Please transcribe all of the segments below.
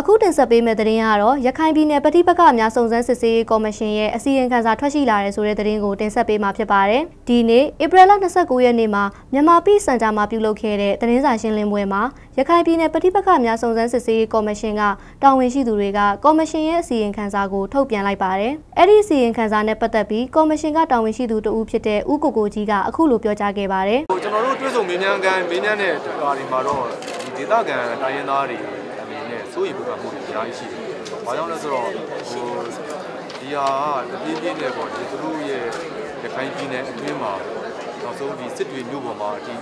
အခုတင်ဆက်ပေးမယ့်သတင်းကတော့ရခိုင်ပြည်နယ်ပဋိပက္ခအများစုံစမ်းစစ်ဆေးရေးကော်မရှင်ရဲ့အစီရင်ခံစာထွက်ရှိလာတဲ့ဆိုတဲ့သတင်းကိုတင်ဆက်ပေးမှာဖြစ်ပါတယ်။ဒီနေ့ဧပြီလ29ရက်နေ့မှာမြန်မာပြည်စင်တာမှာပြုလုပ်ခဲ့တဲ့သတင်းစာရှင်းလင်းပွဲမှာရခိုင်ပြည်နယ်ပဋိပက္ခအများစုံစမ်းစစ်ဆေးရေးကော်မရှင်ကတာဝန်ရှိသူတွေကကော်မရှင်ရဲ့အစီရင်ခံစာကိုထုတ်ပြန်လိုက်ပါတယ်။အဲ့ဒီအစီရင်ခံစာနဲ့ပတ်သက်ပြီးကော်မရှင်ကတာဝန်ရှိသူတဦးဖြစ်တဲ့ဦးကိုကိုကြီးကအခုလိုပြောကြားခဲ့ပါတယ်။ကျွန်တော်တို့တွေ့ဆုံမင်းများကန်မင်းများနဲ့ဒါတွေမှာတော့ဒီဒေသခံတိုင်းရင်းသားတွေအနေနဲ့ စိုးရိမ်ပူပန်မှုတွေအများကြီးရှိတယ်။ဘာကြောင့်လဲဆိုတော့ဟိုဒီဟာကတပြေးပြေးနဲ့ပေါ့ဒီသူတို့ရဲ့ရခိုင်ပြည်နယ်အတွင်းမှာနောက်ဆုံးဒီစစ်တွေမြို့ပေါ်မှာဒီ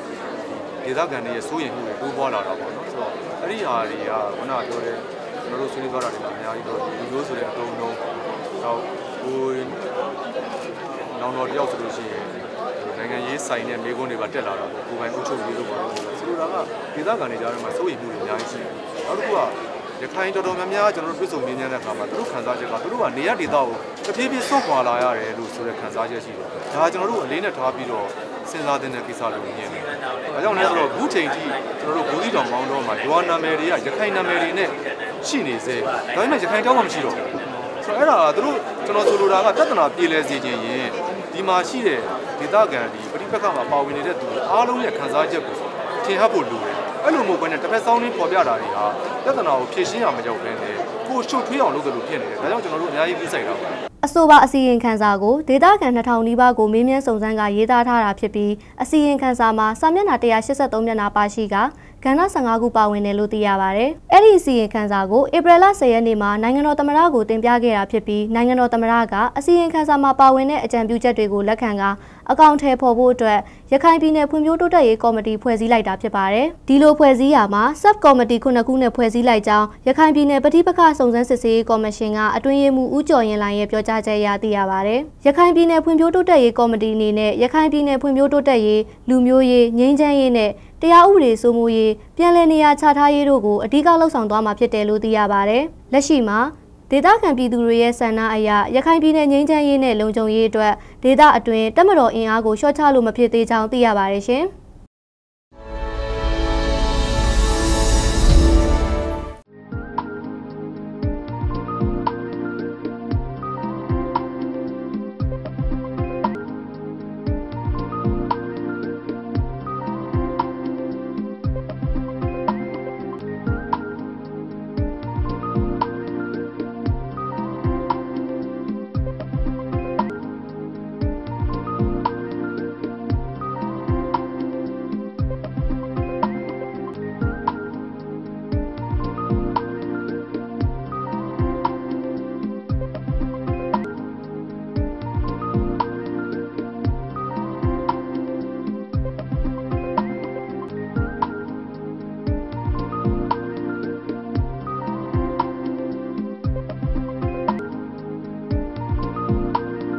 ဒေသခံတွေရဲ့စိုးရိမ်မှုတွေတိုးပွားလာတာပေါ့နော်။ဆိုတော့အဲ့ဒီဟာတွေကခုနကပြောတဲ့ကျွန်တော်တို့ဆွေးနွေးသွားတာတွေမှာအများကြီးတော့ဒီလိုဆိုတဲ့အတုံးလုံးတော့ဟိုနောင်တော်တယောက်ဆိုလို့ရှိရင်နိုင်ငံရေးဆိုင်တဲ့မိကုန်းတွေပါတက်လာတာပေါ့ကိုယ်ပိုင်အုပ်ချုပ်ရေးလို့ပါလို့ဆိုလိုတာကဒေသခံတွေကြားထဲမှာစိုးရိမ်မှုတွေအများကြီးရှိတယ်နောက်တစ်ခုက ရခိုင်တော်တော်များများကျွန်တော်တို့ပြည်စုံမြင်နေတဲ့အခါမှာသူတို့ခံစားချက်ကသူတို့ကနေရဒေသကိုတဖြည်းဖြည်းဆွတ်ခွာလာရတယ်လို့ဆိုတဲ့ခံစားချက်ရှိတယ်ဒါကျွန်တော်တို့အလေးနဲ့ထားပြီးတော့စဉ်းစားတဲ့ကိစ္စလို့မြင်တယ်။ဒါကြောင့်လဲဆိုတော့အခုချိန်ထိကျွန်တော်တို့ဘူသီတောင်မောင်းတော့မှာရွာနာမည်တွေကရခိုင်နာမည်တွေနဲ့ရှိနေစေ။ဒါပေမဲ့ရခိုင်တောင်းမှမရှိတော့ဘူး။ဆိုတော့အဲ့ဒါကသူတို့ကျွန်တော်ဆိုလိုတာကပြဿနာပြေလည်စေခြင်းရင်ဒီမှာရှိတဲ့ဒေသခံဒီပဋိပက္ခမှာပါဝင်နေတဲ့သူအားလုံးရဲ့ခံစားချက်ကိုထင်ဟပ်ဖို့လိုတယ်အဲ့လိုမျိုးပဲနဲ့တစ်ဖက်စောင်းလေးပေါ်ပြတာတွေဟာ ပြဿနာကိုဖြေရှင်းရမရောက်ဘဲနဲ့ကိုရှုပ်ထွေးအောင်လုပ်တယ်လို့ဖြစ်နေတယ်ဒါကြောင့်ကျွန်တော်တို့အများကြီးသိစိုက်တာပါအဆိုပါအစီရင်ခံစာကိုဒေတာကန်2000နီးပါးကိုမေးမြန်းစုံစမ်းကရေးသားထားတာဖြစ်ပြီးအစီရင်ခံစာမှာစာမျက်နှာ183မျက်နှာပါရှိက ကဏ္ဍ15ခုပါဝင်တယ်လို့သိရပါဗျ။အဲ့ဒီအစီရင်ခံစာကိုဧပြီလ10ရက်နေ့မှာနိုင်ငံတော်သမ္မတကိုတင်ပြခဲ့တာဖြစ်ပြီးနိုင်ငံတော်သမ္မတကအစီရင်ခံစာမှာပါဝင်တဲ့အကြံပြုချက်တွေကိုလက်ခံကအကောင့်ထဲပေါ်ဖို့အတွက်ရခိုင်ပြည်နယ်ဖွံ့ဖြိုးတိုးတက်ရေးကော်မတီဖွဲ့စည်းလိုက်တာဖြစ်ပါတယ်။ဒီလိုဖွဲ့စည်းရာမှာ sub ကော်မတီခုနှစ်ခုနဲ့ဖွဲ့စည်းလိုက်ကြောင်းရခိုင်ပြည်နယ်ပဋိပက္ခစုံစမ်းစစ်ဆေးရေးကော်မရှင်ကအတွင်းရေးမှူးဦးကျော်ရင်လိုင်ရဲ့ပြောကြားချက်အရသိရပါတယ်။ရခိုင်ပြည်နယ်ဖွံ့ဖြိုးတိုးတက်ရေးကော်မတီအနေနဲ့ရခိုင်ပြည်နယ်ဖွံ့ဖြိုးတိုးတက်ရေးလူမျိုးရေးငြိမ်းချမ်းရေးနဲ့ တရားဥပဒေစိုးမိုးရေးပြည်내နေရာချထားရေးတို့ကိုအဓိကလှုပ်ဆောင်သွားမှာဖြစ်တယ်လို့သိရပါတယ်။လက်ရှိမှာဒေသခံပြည်သူတွေရဲ့ဆန္ဒအရရခိုင်ပြည်နယ်ငြိမ်းချမ်းရေးနဲ့လုံခြုံရေးအတွက်ဒေသအတွင်းတပ်မတော်အင်အားကိုလျှော့ချလို့မဖြစ်သေးကြောင်းသိရပါတယ်ရှင်။